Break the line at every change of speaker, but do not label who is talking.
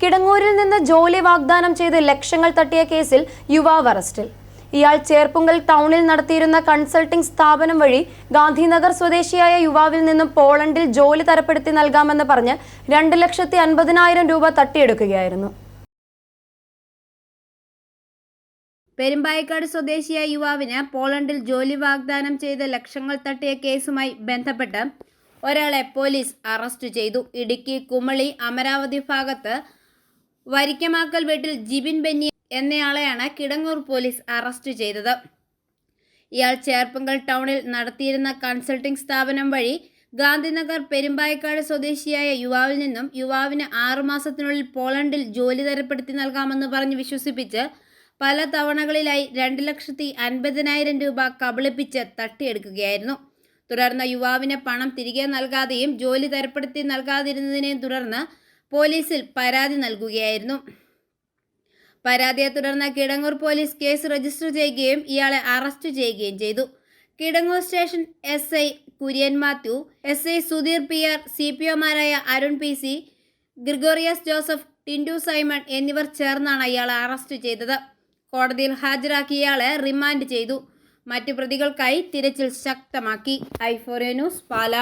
കിടങ്ങൂരിൽ നിന്ന് ജോലി വാഗ്ദാനം ചെയ്ത് ലക്ഷങ്ങൾ തട്ടിയ കേസിൽ യുവാവ് അറസ്റ്റിൽ. ഇയാൾ ചേർപ്പുങ്കൽ ടൗണിൽ നടത്തിയിരുന്ന കൺസൾട്ടിംഗ് സ്ഥാപനം വഴി ഗാന്ധിനഗർ സ്വദേശിയായ യുവാവിൽ നിന്നും പോളണ്ടിൽ ജോലി തരപ്പെടുത്തി നൽകാമെന്ന് പറഞ്ഞ് രണ്ട് ലക്ഷത്തി അൻപതിനായിരം രൂപ തട്ടിയെടുക്കുകയായിരുന്നു.
പെരുമ്പായിക്കാട് സ്വദേശിയായ യുവാവിന് പോളണ്ടിൽ ജോലി വാഗ്ദാനം ചെയ്ത് ലക്ഷങ്ങൾ തട്ടിയ കേസുമായി ബന്ധപ്പെട്ട് ഒരാളെ പോലീസ് അറസ്റ്റ് ചെയ്തു. ഇടുക്കി കുമളി അമരാവതി ഭാഗത്ത് വരിക്കമാക്കൽ വീട്ടിൽ ജിബിൻ ബെന്നി എന്നയാളെയാണ് കിടങ്ങൂർ പോലീസ് അറസ്റ്റ് ചെയ്തത്. ഇയാൾ ചേർപ്പങ്കൽ ടൗണിൽ നടത്തിയിരുന്ന കൺസൾട്ടിംഗ് സ്ഥാപനം വഴി ഗാന്ധിനഗർ പെരുമ്പായക്കാട് സ്വദേശിയായ യുവാവിൽ നിന്നും യുവാവിന് ആറുമാസത്തിനുള്ളിൽ പോളണ്ടിൽ ജോലി തരപ്പെടുത്തി നൽകാമെന്ന് പറഞ്ഞ് വിശ്വസിപ്പിച്ച് പല തവണകളിലായി രണ്ട് ലക്ഷത്തി അൻപതിനായിരം രൂപ കബളിപ്പിച്ച് തട്ടിയെടുക്കുകയായിരുന്നു. തുടർന്ന് യുവാവിന് പണം തിരികെ നൽകാതെയും ജോലി തരപ്പെടുത്തി നൽകാതിരുന്നതിനെയും തുടർന്ന് പോലീസിൽ പരാതി നൽകുകയായിരുന്നു. പരാതിയെ തുടർന്ന് കിടങ്ങൂർ പോലീസ് കേസ് രജിസ്റ്റർ ചെയ്യുകയും ഇയാളെ അറസ്റ്റ് ചെയ്യുകയും ചെയ്തു. Kidangoor station S I Kurian Mathew S I Sudheer P R C P ഒമാരായ Arun P C Gregorios Joseph Tindu Simon എന്നിവർ ചേർന്നാണ് ഇയാളെ അറസ്റ്റ് ചെയ്തത്. കോടതിയിൽ ഹാജരാക്കിയ ഇയാളെ റിമാൻഡ് ചെയ്തു. മറ്റു പ്രതികൾക്കായി തിരച്ചിൽ ശക്തമാക്കി. ഐഫോറിയ ന്യൂസ് പാല.